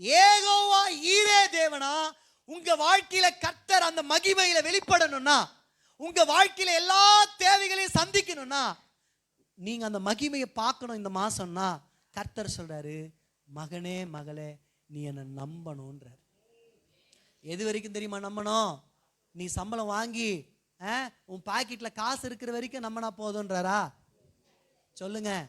ஏகோவா ஈரே தேவனா உங்க வாழ்க்கையில கர்த்தர் அந்த மகிமையில வெளிப்படணும்னா உங்க வாழ்க்கையில எல்லா தேவைகளையும் சந்திக்கணும்னா நீங்க அந்த மகிமையை பார்க்கணும் இந்த மாசம்னா கர்த்தர் சொல்றாரு மகனே மகளே நீ என்னை நம்பணுன்றார் எது வரைக்கும் தெரியுமா நம்பணும்? நீ சம்பளம் வாங்கி ஆ, உன் பாக்கெட்ல காசு இருக்கிற வரைக்கும் நம்பினா போதுன்றாரா சொல்லுங்க.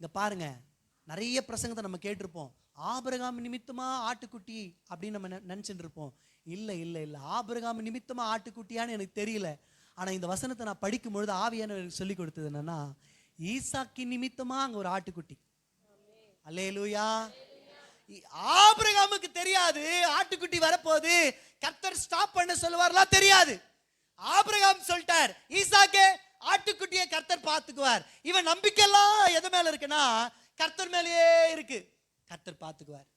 இங்க பாருங்க. நிறைய பிரசங்கத்தை நம்ம கேட்டிருப்போம். ஆபிரகாம் நிமித்தமாக ஆட்டுக்குட்டி அப்படின்னு நம்ம நெ- இருப்போம் இல்லை இல்லை இல்லை. ஆபிரகாம் நிமித்தமாக ஆட்டுக்குட்டியான்னு எனக்கு தெரியல. ஆனால் இந்த வசனத்தை நான் படிக்கும் பொழுது எனக்கு சொல்லி கொடுத்தது என்னன்னா ஈசாக்கி நிமித்தமாக அங்கே ஒரு ஆட்டுக்குட்டி. அல்லேலூயா. இ- ஆபிரகாமுக்கு தெரியாது. ஆட்டுக்குட்டி வரப்போகுது. கர்த்தர் ஸ்டாப் பண்ண சொல்லுவார்லாம் தெரியாது. ஆபிரகாம் சொல்லிட்டார் ஈசாக்கே ஆட்டுக்குட்டியை கர்த்தர் பார்த்துக்குவார். இவன் நம்பிக்கையெல்லாம் எது மேல இருக்குன்னா கர்த்தர் மேலேயே இருக்கு. கர்த்தர் பார்த்துக்குவார்.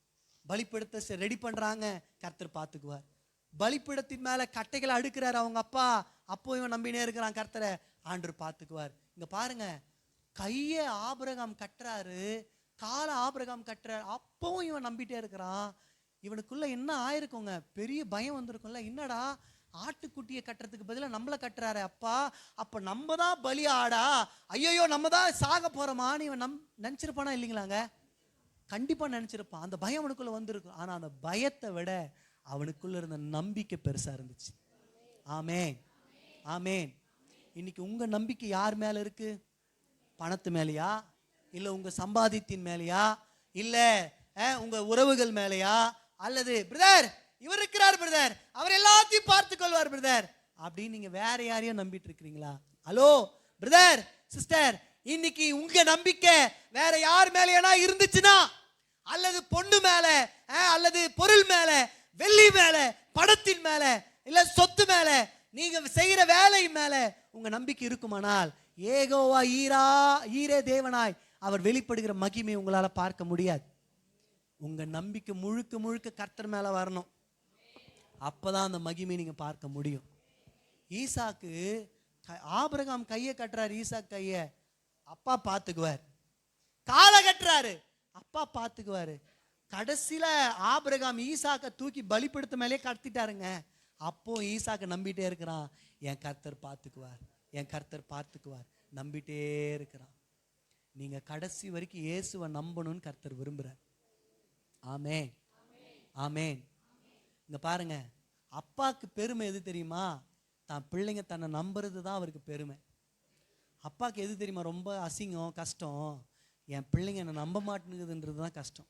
பலிப்பிடத்தை ரெடி பண்ணுறாங்க கர்த்தர் பார்த்துக்குவார். பலிப்பிடத்தின் மேலே கட்டைகளை அடுக்கிறார் அவங்க அப்பா. அப்போ இவன் நம்பினே இருக்கிறான் கர்த்தரை. ஆண்டர் பார்த்துக்குவார். இங்கே பாருங்க கையை ஆபரகம் கட்டுறாரு காலை ஆபரகம் கட்டுறாரு. அப்பவும் இவன் நம்பிட்டே இருக்கிறான். இவனுக்குள்ள என்ன ஆயிருக்குங்க? பெரிய பயம் வந்திருக்கும்ல. என்னடா? ஆட்டுக்குட்டியை கட்டுறதுக்கு பதிலாக நம்மளை கட்டுறாரு அப்பா. அப்போ நம்ம தான் பலி ஆடா. ஐயோ நம்ம தான் சாக போகிறோமான்னு இவன் நம் நினச்சிருப்பானா இல்லைங்களாங்க? கண்டிப்பாக நினச்சிருப்பான். அந்த பயம் அவனுக்குள்ளே வந்திருக்கும். ஆனால் அந்த பயத்தை விட அவனுக்குள்ள இருந்த நம்பிக்கை பெருசாக இருந்துச்சு. ஆமேன். ஆமேன். இன்னைக்கு உங்கள் நம்பிக்கை யார் மேலே இருக்கு? பணத்து மேலேயா? இல்லை உங்கள் சம்பாதித்தின் மேலயா? இல்லை உங்கள் உறவுகள் மேலேயா? அல்லது பிரதர் இவர் இருக்கிறார் பிரதர் அவர் எல்லாத்தையும் பார்த்து கொள்வார் பிரதர் அப்படின்னு நீங்கள் வேற யாரையும் நம்பிட்டு இருக்கிறீங்களா? ஹலோ பிரதர் சிஸ்டர் இன்னைக்கு உங்க நம்பிக்கை வேற யார் மேலேனா இருந்துச்சுன்னா அல்லது பொண்ணு மேல அல்லது பொருள் மேல வெள்ளி மேல படத்தின் மேல இல்ல சொத்து மேல நீங்க செய்யற வேலை மேல உங்க நம்பிக்கை இருக்குமானால் ஏகோவா ஈரா ஈரே தேவனாய் அவர் வெளிப்படுகிற மகிமை உங்களால பார்க்க முடியாது. உங்க நம்பிக்கை முழுக்க முழுக்க கர்த்தர் மேல வரணும். அப்பதான் அந்த மகிமை நீங்க பார்க்க முடியும். ஈசாக்கு ஆபரகாம் ஆபிரகாம் கையை கட்டுறாரு ஈசாக் கைய. அப்பா பார்த்துக்குவார் காலை கட்டுறாரு. அப்பா பார்த்துக்குவாரு கடைசியில் ஆபிரகாம் ஈசாக்கை தூக்கி பலிப்படுத்த மேலே கடத்திட்டாருங்க. அப்போ ஈசாக்கை நம்பிட்டே இருக்கிறான். என் கர்த்தர் பார்த்துக்குவார் என் கர்த்தர் பார்த்துக்குவார் நம்பிட்டே இருக்கிறான். நீங்கள் கடைசி வரைக்கும் இயேசுவை நம்பணும்னு கர்த்தர் விரும்புகிறார் ஆமே ஆமேன். இங்கே பாருங்க. அப்பாவுக்கு பெருமை எது தெரியுமா? தான் பிள்ளைங்க தன்னை நம்புறது தான் அவருக்கு பெருமை. அப்பாவுக்கு எது தெரியுமா? ரொம்ப அசிங்கம் கஷ்டம். என் பிள்ளைங்க என்னை நம்ப மாட்டேங்குதுன்றது தான் கஷ்டம்.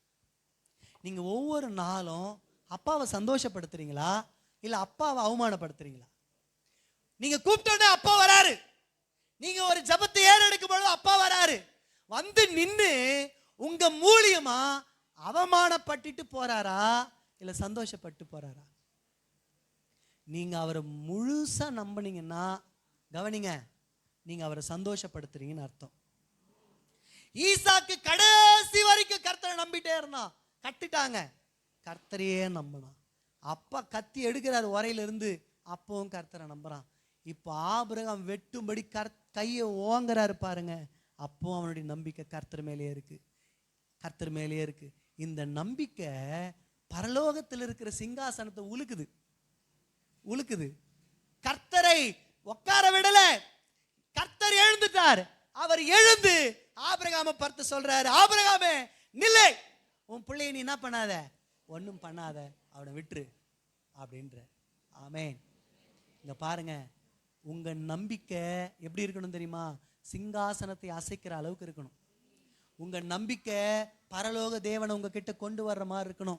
நீங்கள் ஒவ்வொரு நாளும் அப்பாவை சந்தோஷப்படுத்துறீங்களா? இல்லை அப்பாவை அவமானப்படுத்துறீங்களா? நீங்கள் கூப்பிட்டோன்னே அப்பா வராரு. நீங்கள் ஒரு ஜபத்தை ஏறெடுக்கும் பொழுது அப்பா வராரு. வந்து நின்று உங்கள் மூலியமாக அவமானப்பட்டுட்டு போகிறாரா இல்லை சந்தோஷப்பட்டு போகிறாரா நீங்கள் அவரை முழுசாக நம்புனீங்கன்னா கவனிங்க நீங்கள் அவரை சந்தோஷப்படுத்துறீங்கன்னு அர்த்தம். ஈசாக்கு கடைசி வரைக்கும் கர்த்தரை நம்பிட்டே இருந்தான் கட்டுட்டாங்க. கர்த்தரையே நம்பினான் அப்பா கத்தி எடுக்கிறார் உரையிலிருந்து. அப்பவும் கர்த்தரை நம்புறான். இப்போ ஆபிரகம் வெட்டும்படி கர் கையை ஓங்குறாரு பாருங்க. அப்பவும் அவனுடைய நம்பிக்கை கர்த்தர் மேலேயே இருக்கு. கர்த்தர் மேலேயே இருக்கு. இந்த நம்பிக்கை பரலோகத்தில் இருக்கிற சிங்காசனத்தை உலுக்குது. உலுக்குது. கர்த்தரை உட்கார விடல. கர்த்தர் எழுந்துட்டார். அவர் எழுந்து ஆபிரகாம பார்த்து சொல்றாரு ஆபிரகாமே நில்லை. உன் பிள்ளைய நீ என்ன பண்ணாத? ஒன்றும் பண்ணாத. அவனை விட்டுரு. அப்படின்ற ஆமேன். இங்க பாருங்க உங்க நம்பிக்கை எப்படி இருக்கணும் தெரியுமா? சிங்காசனத்தை அசைக்கிற அளவுக்கு இருக்கணும். உங்க நம்பிக்கை பரலோக தேவனை உங்ககிட்ட கொண்டு வர்ற மாதிரி இருக்கணும்.